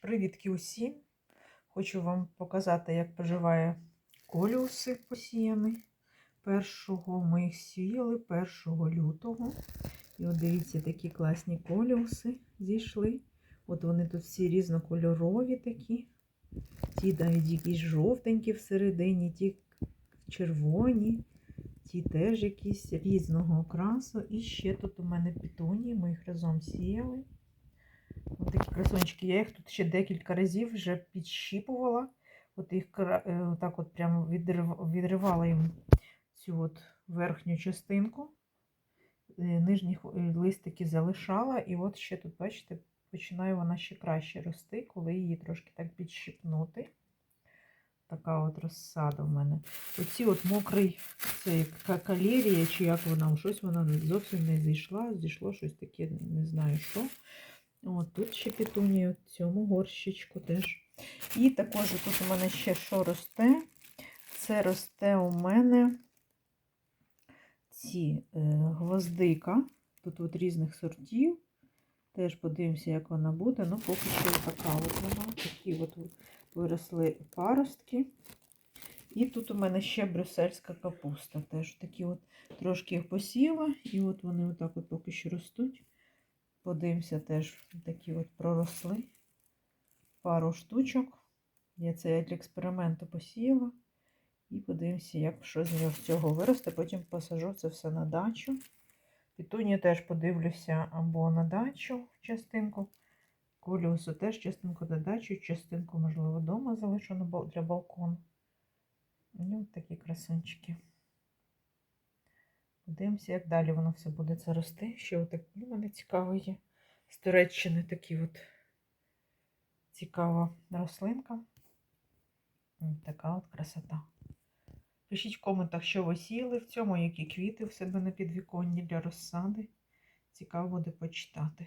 Привітки усім! Хочу вам показати, як поживає коліуси посіяний. Першого ми їх сіяли 1 лютого. І от дивіться, такі класні коліуси зійшли. От вони тут всі різнокольорові такі. Ті навіть якісь жовтенькі всередині, ті червоні, ті теж якісь різного окрасу. І ще тут у мене пітунії, ми їх разом сіяли. Ось такі красунчики. Я їх тут ще декілька разів вже підщіпувала. От їх е, так от прямо відривала їм цю от верхню частинку. Е, Нижні е, листики залишала. І от ще тут, бачите, починає вона ще краще рости, коли її трошки так підщипнути. Така от розсада в мене. Оці от мокрий, це як ка- калерія, чи як вона, щось вона зовсім не зійшла, зійшло щось таке, не знаю що. От тут ще петунія, в цьому горщичку теж. І також тут у мене ще що росте. Це росте у мене ці е, гвоздика. Тут от різних сортів. Теж подивимося, як вона буде. Ну, поки що така от вона. Такі от виросли паростки. І тут у мене ще брюссельська капуста. Теж такі от трошки їх посіла. І от вони отак от поки що ростуть. Подивимося, теж такі от проросли. Пару штучок. Я це для експерименту посіяла. І подивимося, як що з нього з цього виросте. Потім посажу це все на дачу. Пітунію теж подивлюся або на дачу частинку. Коліусу теж частинку на дачу, частинку, можливо, вдома залишу для балкону. Ну, от такі красунчики. Подивимося, як далі воно все буде це рости. Ще отак, ну, мене цікаво є. З Туреччини такі от цікава рослинка. Ось така от красота. Пишіть в коментах, що ви сіяли в цьому, які квіти в себе на підвіконні для розсади. Цікаво буде почитати.